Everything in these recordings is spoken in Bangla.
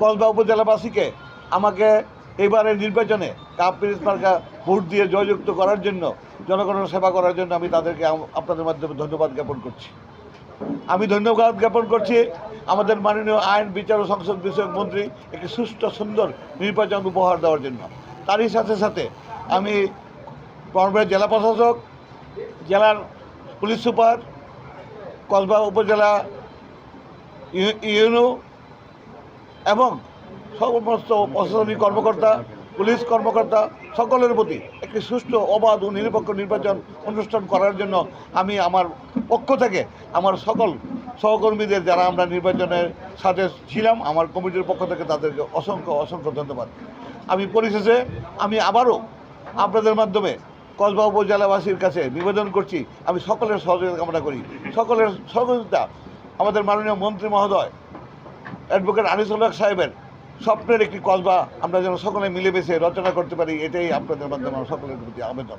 কসবা উপজেলাবাসীকে আমাকে এবারের নির্বাচনে কাপ পিরিস মার্কা ভোট দিয়ে জয়যুক্ত করার জন্য, জনগণের সেবা করার জন্য আমি তাদেরকে আপনাদের মাধ্যমে ধন্যবাদ জ্ঞাপন করছি। আমি ধন্যবাদ জ্ঞাপন করছি আমাদের মাননীয় আইন, বিচার ও সংসদ বিষয়ক মন্ত্রী একটি সুষ্ঠু সুন্দর নির্বাচন উপহার দেওয়ার জন্য। তারই সাথে সাথে আমি কর্মবাড়ি জেলা প্রশাসক, জেলার পুলিশ সুপার কসবা উপজেলা ইউ- ইউনো এবং সমস্ত প্রশাসনিক কর্মকর্তা, পুলিশ কর্মকর্তা সকলের প্রতি একটি সুষ্ঠু, অবাধ ও নিরপেক্ষ নির্বাচন অনুষ্ঠান করার জন্য আমি আমার পক্ষ থেকে আমার সকল সহকর্মীদের, যারা আমরা নির্বাচনের সাথে ছিলাম, আমার কমিটির পক্ষ থেকে তাদেরকে অসংখ্য অসংখ্য ধন্যবাদ। আমি পরিশেষে আমি আবারও আপনাদের মাধ্যমে কসবা উপজেলাবাসীর কাছে নিবেদন করছি। আমি সকলের সহযোগিতা কামনা করি। সকলের সহযোগিতা আমাদের মাননীয় মন্ত্রী মহোদয় অ্যাডভোকেট আনিসুল হক সাহেবের স্বপ্নের একটি কসবা আমরা যেন সকলে মিলেমিশে রচনা করতে পারি, এটাই আপনাদের মাধ্যমে আমার সকলের প্রতি আবেদন।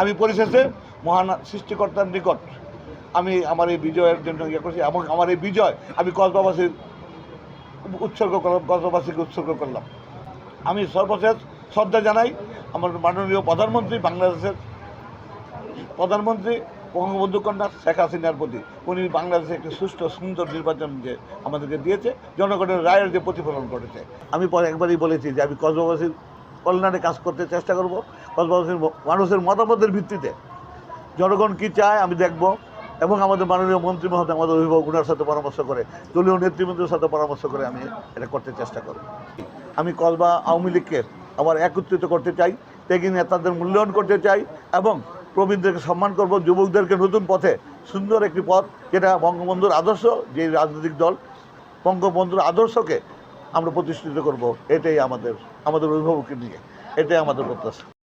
আমি পরিশেষে মহান সৃষ্টিকর্তার নিকট আমি আমার এই বিজয়ের জন্য ইয়ে করছি, এবং আমার এই বিজয় আমি কসবাবাসীর উৎসর্গ করলাম কসবাবাসীকে উৎসর্গ করলাম। আমি সর্বশেষ শ্রদ্ধা জানাই আমার মাননীয় প্রধানমন্ত্রী, বাংলাদেশের প্রধানমন্ত্রী বঙ্গবন্ধু কন্যা শেখ হাসিনার প্রতি উনি বাংলাদেশে একটি সুষ্ঠু, সুন্দর নির্বাচন যে আমাদেরকে দিয়েছে, জনগণের রায়ের যে প্রতিফলন ঘটেছে। আমি পরে একবারই বলেছি যে আমি কসবাবাসীর কল্যাণে কাজ করতে চেষ্টা করব কসবাবাসীর মানুষের মতামতের ভিত্তিতে। জনগণ কী চায় আমি দেখব, এবং আমাদের মাননীয় মন্ত্রী মহোদয়, আমাদের অভিভাবক ওনার সাথে পরামর্শ করে, দলীয় নেতৃবৃন্দের সাথে পরামর্শ করে আমি এটা করতে চেষ্টা করব। আমি কসবা আওয়ামী লীগকে আবার একত্রিত করতে চাই, ত্যাগী নেতাদের মূল্যায়ন করতে চাই, এবং প্রবীণদেরকে সম্মান করব, যুবকদেরকে নতুন পথে সুন্দর একটি পথ যেটা বঙ্গবন্ধুর আদর্শ, যে রাজনৈতিক দল বঙ্গবন্ধুর আদর্শকে আমরা প্রতিষ্ঠিত করব, এটাই আমাদের আমাদের অভিভাবককে নিয়ে, এটাই আমাদের প্রত্যাশা।